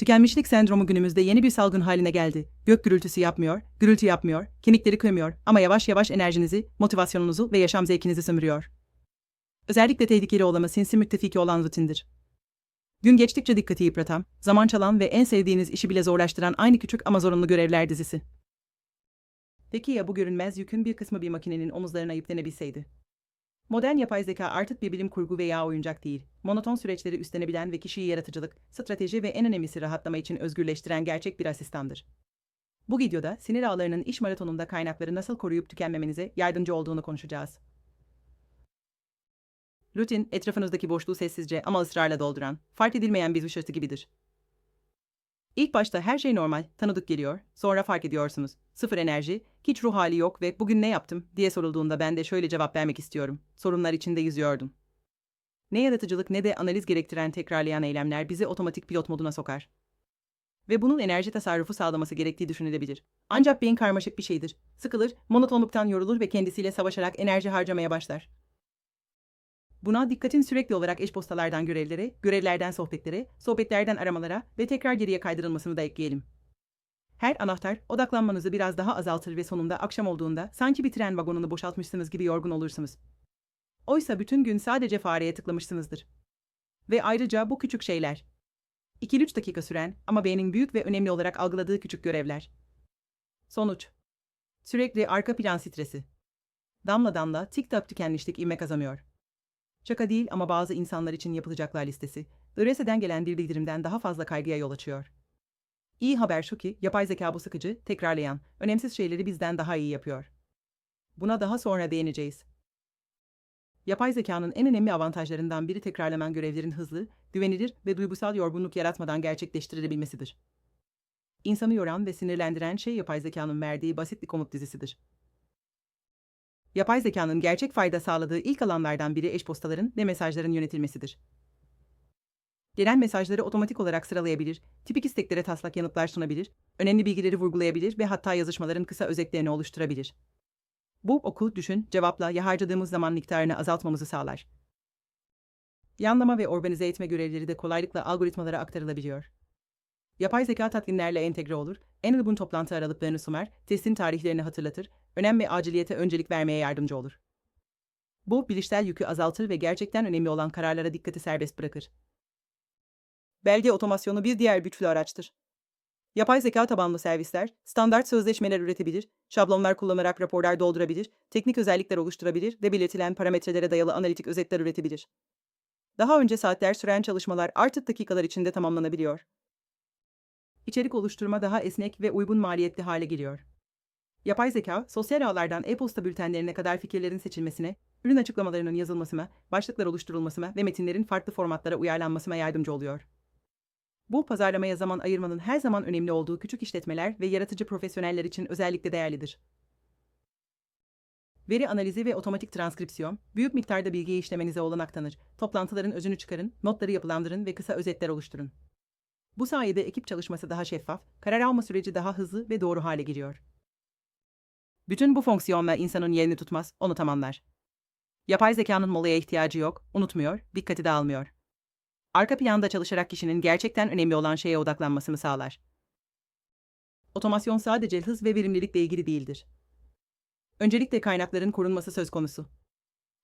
Tükenmişlik sendromu günümüzde yeni bir salgın haline geldi. Gök gürültüsü yapmıyor, gürültü yapmıyor, kemikleri kıymıyor ama yavaş yavaş enerjinizi, motivasyonunuzu ve yaşam zevkinizi sömürüyor. Özellikle tehlikeli olanı sinsi müttefiki olan rutindir. Gün geçtikçe dikkati yıpratan, zaman çalan ve en sevdiğiniz işi bile zorlaştıran aynı küçük ama zorunlu görevler dizisi. Peki ya bu görünmez yükün bir kısmı bir makinenin omuzlarına yüklenebilseydi? Modern yapay zeka artık bir bilim kurgu veya oyuncak değil. Monoton süreçleri üstlenebilen ve kişiyi yaratıcılık, strateji ve en önemlisi rahatlama için özgürleştiren gerçek bir asistandır. Bu videoda sinir ağlarının iş maratonunda kaynakları nasıl koruyup tükenmemenize yardımcı olduğunu konuşacağız. Rutin, etrafınızdaki boşluğu sessizce ama ısrarla dolduran, fark edilmeyen bir ışırtı gibidir. İlk başta her şey normal, tanıdık geliyor, sonra fark ediyorsunuz. Sıfır enerji, hiç ruh hali yok ve bugün ne yaptım diye sorulduğunda ben de şöyle cevap vermek istiyorum. Sorunlar içinde yüzüyordum. Ne yaratıcılık ne de analiz gerektiren tekrarlayan eylemler bizi otomatik pilot moduna sokar. Ve bunun enerji tasarrufu sağlaması gerektiği düşünülebilir. Ancak beyin karmaşık bir şeydir. Sıkılır, monotonluktan yorulur ve kendisiyle savaşarak enerji harcamaya başlar. Buna dikkatin sürekli olarak eş postalardan görevlere, görevlerden sohbetlere, sohbetlerden aramalara ve tekrar geriye kaydırılmasını da ekleyelim. Her anahtar odaklanmanızı biraz daha azaltır ve sonunda akşam olduğunda sanki bir tren vagonunu boşaltmışsınız gibi yorgun olursunuz. Oysa bütün gün sadece fareye tıklamışsınızdır. Ve ayrıca bu küçük şeyler. 2-3 dakika süren ama beynin büyük ve önemli olarak algıladığı küçük görevler. Sonuç. Sürekli arka plan stresi. Damla damla tik tak tükenmişlik ivme kazanıyor. Şaka değil ama bazı insanlar için yapılacaklar listesi, IRS'den gelen bir bildirimden daha fazla kaygıya yol açıyor. İyi haber şu ki, yapay zeka bu sıkıcı, tekrarlayan, önemsiz şeyleri bizden daha iyi yapıyor. Buna daha sonra değineceğiz. Yapay zekanın en önemli avantajlarından biri tekrarlanan görevlerin hızlı, güvenilir ve duygusal yorgunluk yaratmadan gerçekleştirilebilmesidir. İnsanı yoran ve sinirlendiren şey yapay zekanın verdiği basit bir komut dizisidir. Yapay zekanın gerçek fayda sağladığı ilk alanlardan biri eş postaların ve mesajların yönetilmesidir. Gelen mesajları otomatik olarak sıralayabilir, tipik isteklere taslak yanıtlar sunabilir, önemli bilgileri vurgulayabilir ve hatta yazışmaların kısa özetlerini oluşturabilir. Bu okul düşün, cevapla ya harcadığımız zaman miktarını azaltmamızı sağlar. Yanlama ve organize etme görevleri de kolaylıkla algoritmalara aktarılabiliyor. Yapay zeka tatminlerle entegre olur, en uygun toplantı aralıklarını sunar, testin tarihlerini hatırlatır, önem ve aciliyete öncelik vermeye yardımcı olur. Bu, bilişsel yükü azaltır ve gerçekten önemli olan kararlara dikkati serbest bırakır. Belge otomasyonu bir diğer güçlü araçtır. Yapay zeka tabanlı servisler, standart sözleşmeler üretebilir, şablonlar kullanarak raporlar doldurabilir, teknik özellikler oluşturabilir ve belirtilen parametrelere dayalı analitik özetler üretebilir. Daha önce saatler süren çalışmalar artık dakikalar içinde tamamlanabiliyor. İçerik oluşturma daha esnek ve uygun maliyetli hale geliyor. Yapay zeka, sosyal ağlardan e-posta bültenlerine kadar fikirlerin seçilmesine, ürün açıklamalarının yazılmasına, başlıklar oluşturulmasına ve metinlerin farklı formatlara uyarlanmasına yardımcı oluyor. Bu pazarlamaya zaman ayırmanın her zaman önemli olduğu küçük işletmeler ve yaratıcı profesyoneller için özellikle değerlidir. Veri analizi ve otomatik transkripsiyon, büyük miktarda bilgiyi işlemenize olanak tanır. Toplantıların özünü çıkarın, notları yapılandırın ve kısa özetler oluşturun. Bu sayede ekip çalışması daha şeffaf, karar alma süreci daha hızlı ve doğru hale geliyor. Bütün bu fonksiyonlar insanın yerini tutmaz, onu tamamlar. Yapay zekanın molaya ihtiyacı yok, unutmuyor, dikkati dağılmıyor. Arka planda çalışarak kişinin gerçekten önemli olan şeye odaklanmasını sağlar. Otomasyon sadece hız ve verimlilikle ilgili değildir. Öncelikle kaynakların korunması söz konusu.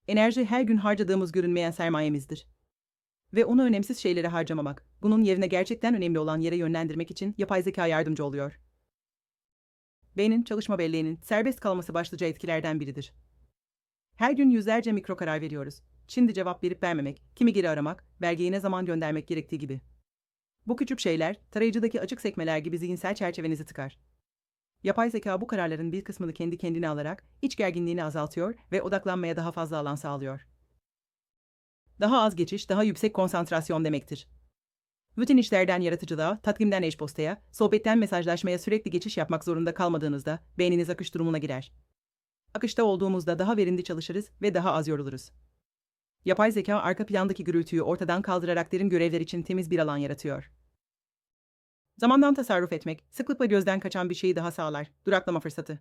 Enerji her gün harcadığımız görünmeyen sermayemizdir. Ve onu önemsiz şeylere harcamamak, bunun yerine gerçekten önemli olan yere yönlendirmek için yapay zeka yardımcı oluyor. Beynin çalışma belleğinin serbest kalması başlıca etkilerden biridir. Her gün yüzlerce mikro karar veriyoruz. Şimdi cevap verip vermemek, kimi geri aramak, belgeyi ne zaman göndermek gerektiği gibi. Bu küçük şeyler, tarayıcıdaki açık sekmeler gibi zihinsel çerçevenizi tıkar. Yapay zeka bu kararların bir kısmını kendi kendine alarak iç gerginliğini azaltıyor ve odaklanmaya daha fazla alan sağlıyor. Daha az geçiş, daha yüksek konsantrasyon demektir. Rutin işlerden yaratıcılığa, tatkinden eş postaya, sohbetten mesajlaşmaya sürekli geçiş yapmak zorunda kalmadığınızda beyniniz akış durumuna girer. Akışta olduğumuzda daha verimli çalışırız ve daha az yoruluruz. Yapay zeka arka plandaki gürültüyü ortadan kaldırarak derin görevler için temiz bir alan yaratıyor. Zamandan tasarruf etmek, sıklıkla gözden kaçan bir şeyi daha sağlar, duraklama fırsatı.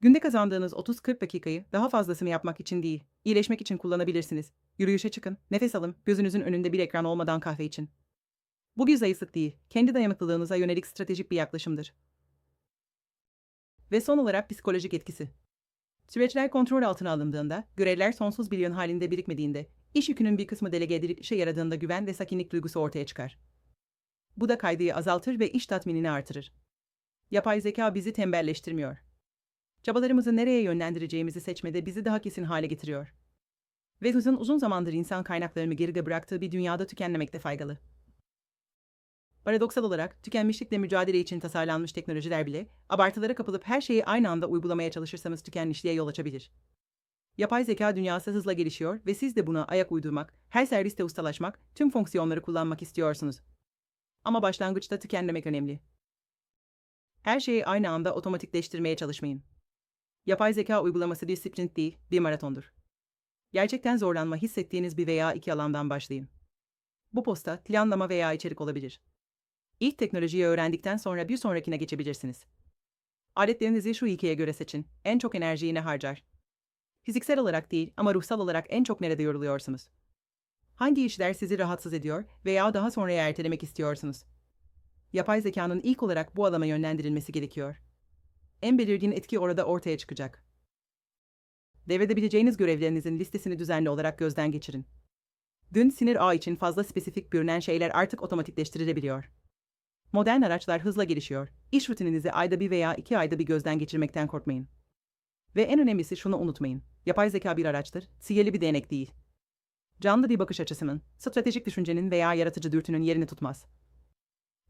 Günde kazandığınız 30-40 dakikayı daha fazlasını yapmak için değil, iyileşmek için kullanabilirsiniz. Yürüyüşe çıkın, nefes alın, gözünüzün önünde bir ekran olmadan kahve için. Bu bir zayıflık değil, kendi dayanıklılığınıza yönelik stratejik bir yaklaşımdır. Ve son olarak psikolojik etkisi. Süreçler kontrol altına alındığında, görevler sonsuz bir yön halinde birikmediğinde, iş yükünün bir kısmı delege edilip yaradığında güven ve sakinlik duygusu ortaya çıkar. Bu da kaygıyı azaltır ve iş tatminini artırır. Yapay zeka bizi tembelleştirmiyor. Çabalarımızı nereye yönlendireceğimizi seçmede bizi daha kesin hale getiriyor. Ve hızın uzun zamandır insan kaynaklarını geride bıraktığı bir dünyada tükenmemekte faydalı. Paradoksal olarak tükenmişlikle mücadele için tasarlanmış teknolojiler bile abartılara kapılıp her şeyi aynı anda uygulamaya çalışırsanız tükenmişliğe yol açabilir. Yapay zeka dünyası hızla gelişiyor ve siz de buna ayak uydurmak, her serviste ustalaşmak, tüm fonksiyonları kullanmak istiyorsunuz. Ama başlangıçta tükenmemek önemli. Her şeyi aynı anda otomatikleştirmeye çalışmayın. Yapay zeka uygulaması sprint değil, bir maratondur. Gerçekten zorlanma hissettiğiniz bir veya iki alandan başlayın. Bu posta planlama veya içerik olabilir. İlk teknolojiyi öğrendikten sonra bir sonrakine geçebilirsiniz. Aletlerinizi şu ilkeye göre seçin. En çok enerjiyi ne harcar? Fiziksel olarak değil ama ruhsal olarak en çok nerede yoruluyorsunuz? Hangi işler sizi rahatsız ediyor veya daha sonraya ertelemek istiyorsunuz? Yapay zekanın ilk olarak bu alana yönlendirilmesi gerekiyor. En belirgin etki orada ortaya çıkacak. Devredebileceğiniz görevlerinizin listesini düzenli olarak gözden geçirin. Dün sinir ağ için fazla spesifik görünen şeyler artık otomatikleştirilebiliyor. Modern araçlar hızla gelişiyor. İş rutininizi ayda bir veya iki ayda bir gözden geçirmekten korkmayın. Ve en önemlisi şunu unutmayın. Yapay zeka bir araçtır, sihirli bir değnek değil. Canlı bir bakış açısının, stratejik düşüncenin veya yaratıcı dürtünün yerini tutmaz.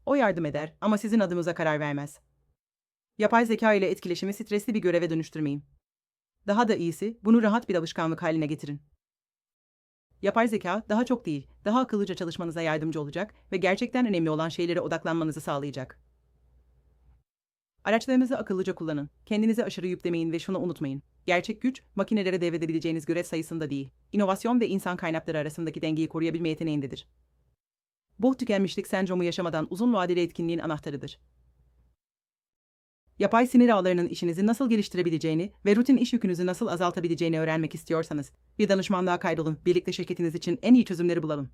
O yardım eder ama sizin adınıza karar vermez. Yapay zeka ile etkileşimi stresli bir göreve dönüştürmeyin. Daha da iyisi, bunu rahat bir alışkanlık haline getirin. Yapay zeka daha çok değil, daha akıllıca çalışmanıza yardımcı olacak ve gerçekten önemli olan şeylere odaklanmanızı sağlayacak. Araçlarınızı akıllıca kullanın. Kendinizi aşırı yüklemeyin ve şunu unutmayın. Gerçek güç, makinelere devredebileceğiniz görev sayısında değil, inovasyon ve insan kaynakları arasındaki dengeyi koruyabilme yeteneğindedir. Bu tükenmişlik sendromu yaşamadan uzun vadeli etkinliğin anahtarıdır. Yapay sinir ağlarının işinizi nasıl geliştirebileceğini ve rutin iş yükünüzü nasıl azaltabileceğini öğrenmek istiyorsanız, bir danışmanlığa kaydolun, birlikte şirketiniz için en iyi çözümleri bulalım.